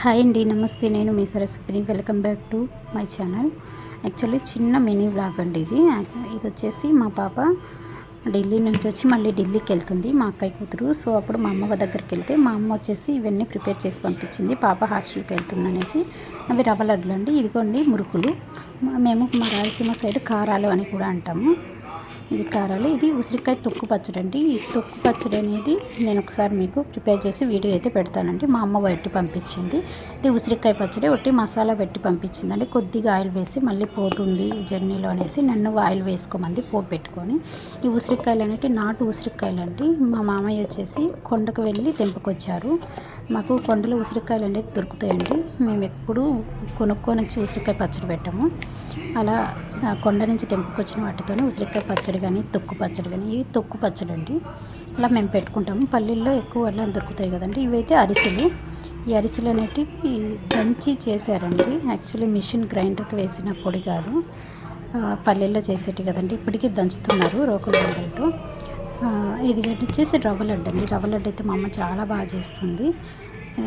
Hi అండి నమస్తే. నేను మీ సరస్వతిని. Welcome back to my channel. Actually చిన్న మినీ వ్లాగ్ అండి ఇది. ఇది వచ్చేసి మా పాప ఢిల్లీ నుంచి వచ్చి మళ్ళీ ఢిల్లీకి వెళ్తుంది మా అక్కయ్య కూతురు. సో అప్పుడు మా అమ్మ దగ్గరికి వెళ్తే మా అమ్మ వచ్చేసి ఇవన్నీ ప్రిపేర్ చేసి పంపించింది. పాప హాస్టల్కి వెళ్తుంది అనేసి అవి రవ్వ లడ్డులు అండి. ఇదిగోండి మురుకులు. మేము మా రాయలసీమ సైడ్ కారాలు అని కూడా అంటాము. ఇవి కారాలు. ఇది ఉసిరికాయ తొక్కు పచ్చడి అండి. ఈ తొక్కు పచ్చడి అనేది నేను ఒకసారి మీకు ప్రిపేర్ చేసి వీడియో అయితే పెడతానండి. మా అమ్మ పెట్టి పంపించింది. ఇది ఉసిరికాయ పచ్చడి. ఒకటి మసాలా పెట్టి పంపించిందండి. కొద్దిగా ఆయిల్ వేసి మళ్ళీ పోతుంది జర్నీలో అనేసి నన్ను ఆయిల్ వేసుకోమంది పోపు పెట్టుకొని. ఈ ఉసిరికాయలు అనేవి నాటు ఉసిరికాయలు అండి మా మామయ్య వచ్చేసి కొండకు వెళ్ళి తెంపుకొచ్చారు. మాకు కొండలో ఉసిరికాయలు అనేవి దొరుకుతాయండి. మేము ఎప్పుడు కొనుక్కొని వచ్చి ఉసిరికాయ పచ్చడి పెట్టాము. అలా కొండ నుంచి తెంపుకొచ్చిన వాటితోనే ఉసిరికాయ పచ్చడి కానీ తొక్కు పచ్చడి కానీ ఇవి తొక్కు పచ్చడి అండి. అలా మేము పెట్టుకుంటాము. పల్లెల్లో ఎక్కువ అలా దొరుకుతాయి కదండి. ఇవైతే అరిసెలు. ఈ అరిసెలు అనేటివి దంచి చేశారండి. యాక్చువల్లీ మిషన్ గ్రైండర్కి వేసిన పొడి కాదు. పల్లెల్లో చేసేటి కదండి. ఇప్పటికీ దంచుతున్నారు రోకలు బండలతో ఇది వచ్చేసి రవ్వ లడ్డు అండి. రవ్వ లడ్డు అయితే మా అమ్మ చాలా బాగా చేస్తుంది.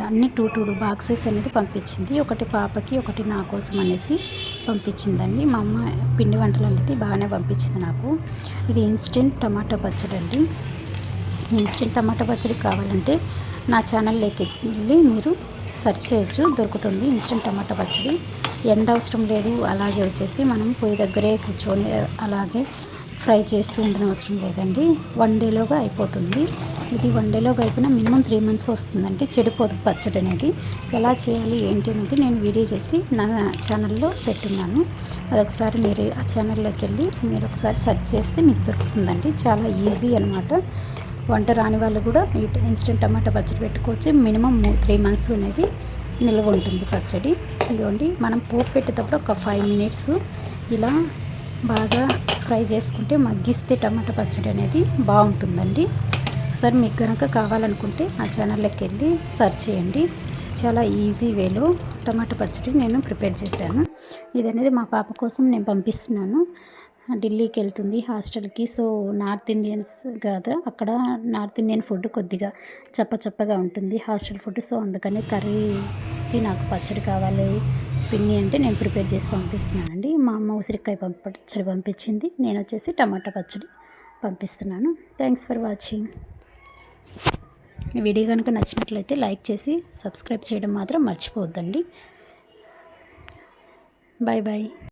అన్ని టూ టూ బాక్సెస్ అనేది పంపించింది. ఒకటి పాపకి ఒకటి నా కోసం అనేసి పంపించిందండి. మా అమ్మ పిండి వంటలు అనేది బాగానే పంపించింది నాకు. ఇది ఇన్స్టెంట్ టమాటా పచ్చడి అండి. ఇన్స్టెంట్ టమాటా పచ్చడి కావాలంటే నా ఛానల్లోకి వెళ్ళి మీరు సెర్చ్ చేయొచ్చు. దొరుకుతుంది ఇన్స్టెంట్ టమాటా పచ్చడి. ఎండ అవసరం లేదు. అలాగే వచ్చేసి మనం పొయ్యి దగ్గరే కూర్చొని అలాగే ఫ్రై చేస్తూ ఉండడం అవసరం లేదండి. వన్ డేలోగా అయిపోతుంది. ఇది వన్ డేలోగా అయిపోయినా మినిమం త్రీ మంత్స్ వస్తుందండి. చెడిపోదు పచ్చడి అనేది. ఎలా చేయాలి ఏంటి అనేది నేను వీడియో చేసి నా ఛానల్లో పెట్టున్నాను. అదొకసారి మీరు ఆ ఛానల్లోకి వెళ్ళి మీరు ఒకసారి సెర్చ్ చేస్తే మీకు దొరుకుతుందండి. చాలా ఈజీ అనమాట వంట రాని వాళ్ళు కూడా ఇన్స్టెంట్ టమాటా పచ్చడి పెట్టుకోవచ్చు. మినిమం త్రీ మంత్స్ అనేది నిల్వ ఉంటుంది పచ్చడి. ఇదిగోండి మనం పోపు పెట్టేటప్పుడు ఒక ఫైవ్ మినిట్స్ ఇలా బాగా ఫ్రై చేసుకుంటే మగ్గిస్తే టమాటా పచ్చడి అనేది బాగుంటుందండి. ఒకసారి మీకు కనుక కావాలనుకుంటే ఆ ఛానల్లోకి వెళ్ళి సర్చ్ చేయండి. చాలా ఈజీ వేలో టమాటా పచ్చడి నేను ప్రిపేర్ చేశాను. ఇది అనేది మా పాప కోసం నేను పంపిస్తున్నాను. ఢిల్లీకి వెళ్తుంది హాస్టల్కి. సో నార్త్ ఇండియన్స్ కాదు అక్కడ నార్త్ ఇండియన్ ఫుడ్ కొద్దిగా చప్ప చప్పగా ఉంటుంది హాస్టల్ ఫుడ్. సో అందుకని కర్రీస్కి నాకు పచ్చడి కావాలి పిన్ని అంటే నేను ప్రిపేర్ చేసి పంపిస్తున్నానండి. మా అమ్మ ఉసిరికాయ పచ్చడి పంపించింది. నేను వచ్చేసి టమాటా పచ్చడి పంపిస్తున్నాను. థ్యాంక్స్ ఫర్ వాచింగ్ వీడియో కనుక నచ్చినట్లయితే లైక్ చేసి సబ్స్క్రైబ్ చేయడం మాత్రం మర్చిపోవద్దండి. Bye bye